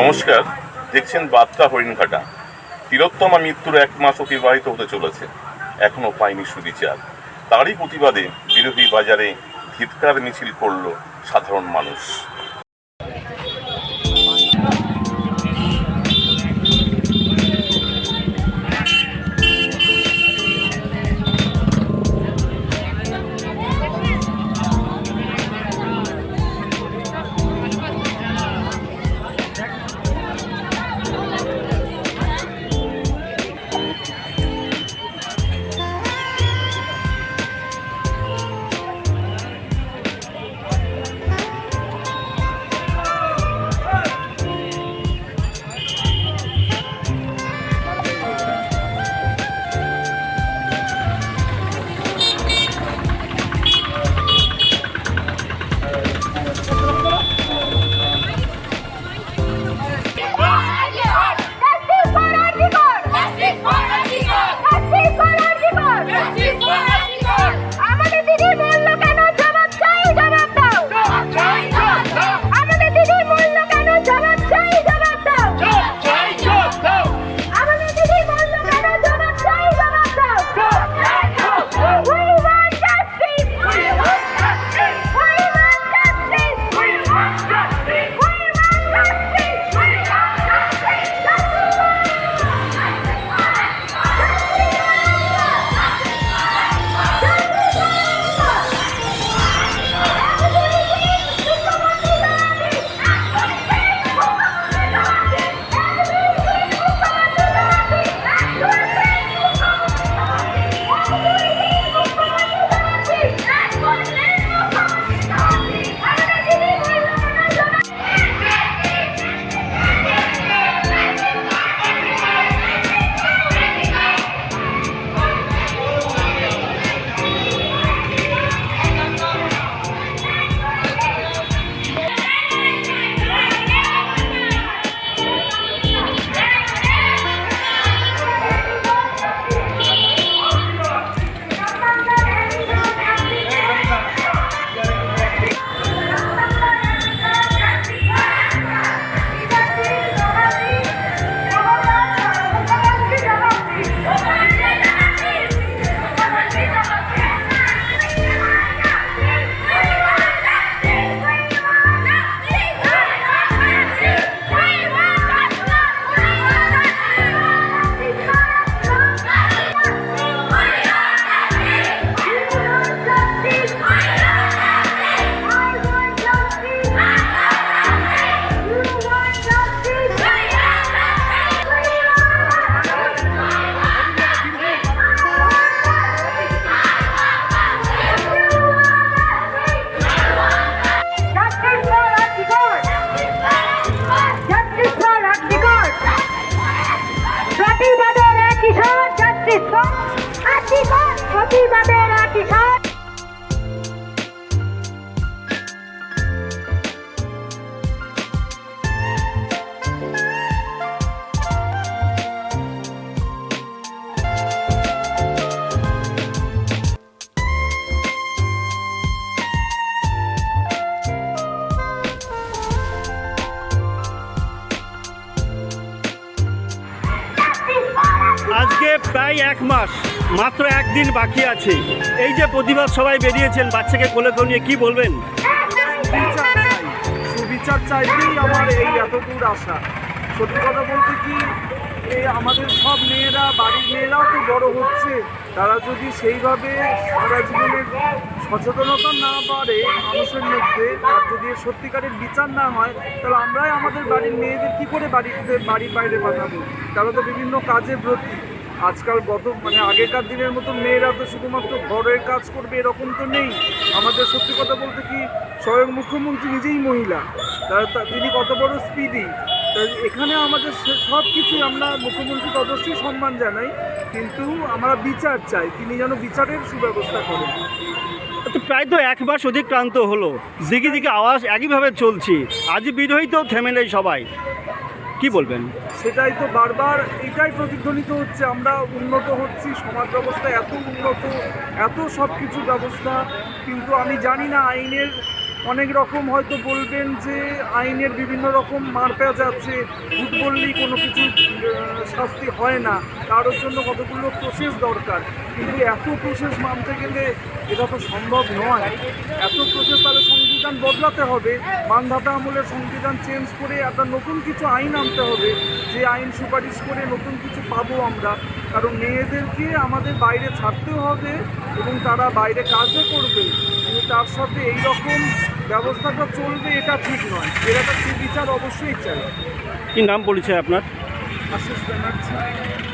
নমস্কার, দেখছেন বার্তা হরিণঘাটা। তিলোত্তমা মৃত্যুর এক মাস অতিবাহিত হতে চলেছে, এখনও পায়নি সুবিচার। তারই প্রতিবাদে বিরোধী বাজারে ধিৎকার মিছিল করল সাধারণ মানুষ। Aquí bandera, quizás. আজকে প্রায় এক মাস, মাত্র একদিন বাকি আছে। এই যে প্রতিবাদ সবাই বেরিয়েছেন, বাচ্চাকে কোলে নিয়ে কি বলবেন? বিচার সুবিচার চাইতেই আমার এই এতদূর আসা সত্যি কথা বলতে কি আমাদের সব মেয়েরা, বাড়ির মেয়েরাও তো বড় হচ্ছে। তারা যদি সেইভাবে সারা জীবনের সচেতনতা না বাড়ে মানুষের মধ্যে, আর যদি সত্যিকারের বিচার না হয়, তাহলে আমরাই আমাদের বাড়ির মেয়েদের কি করে বাড়িতে, বাড়ির বাইরে পাঠাবো তারা তো বিভিন্ন কাজে ব্রতী। আজকাল গত মানে আগেকার দিনের মতো মেয়েরা তো শুধুমাত্র ঘরের কাজ করবে এরকম তো নেই। আমাদের সত্যি কথা বলতে কি, স্বয়ং মুখ্যমন্ত্রী নিজেই মহিলা। তা- তা- তিনি কত বড় স্পিডি। এখানে আমাদের সব কিছুই আমরা মুখ্যমন্ত্রীকে অবশ্যই সম্মান জানাই, কিন্তু আমরা বিচার চাই। তিনি যেন বিচারের সুব্যবস্থা করেন। তো প্রায় তো এক মাস অতিক্রান্ত হলো। দিকে দিকে আওয়াজ একইভাবে চলছে। আজ বিরোহিতেও থেমে নেই সবাই। কি বলবেন? সেটাই তো বারবার এটাই প্রতিধ্বনিত হচ্ছে। আমরা উন্নত হচ্ছি, সমাজ ব্যবস্থা এত উন্নত, এত সব কিছু ব্যবস্থা, কিন্তু আমি জানি না আইনের অনেক রকম হয়তো বলবেন যে আইনের বিভিন্ন রকম মারপ্যাচ আছে ফুটবল বললেই কোনো কিছু শাস্তি হয় না, কারোর জন্য কতগুলো প্রসেস দরকার? কিন্তু এত প্রসেস মানতে গেলে এটা তো সম্ভব নয়। এত প্রসেস তাহলে সংবিধান বদলাতে হবে, মানধাতা আমলের সংবিধান চেঞ্জ করে একটা নতুন কিছু আইন আনতে হবে, যে আইন সুপারিশ করে নতুন কিছু পাবো আমরা। কারণ মেয়েদেরকে আমাদের বাইরে ছাড়তেও হবে এবং তারা বাইরে কাজও করবে। কিন্তু তার সাথে এই রকম ব্যবস্থাটা চলবে এটা ঠিক নয়। এর একটা সুবিচার অবশ্যই চাই। কি নাম পরিচয় আপনার? আশিস ব্যানার্জি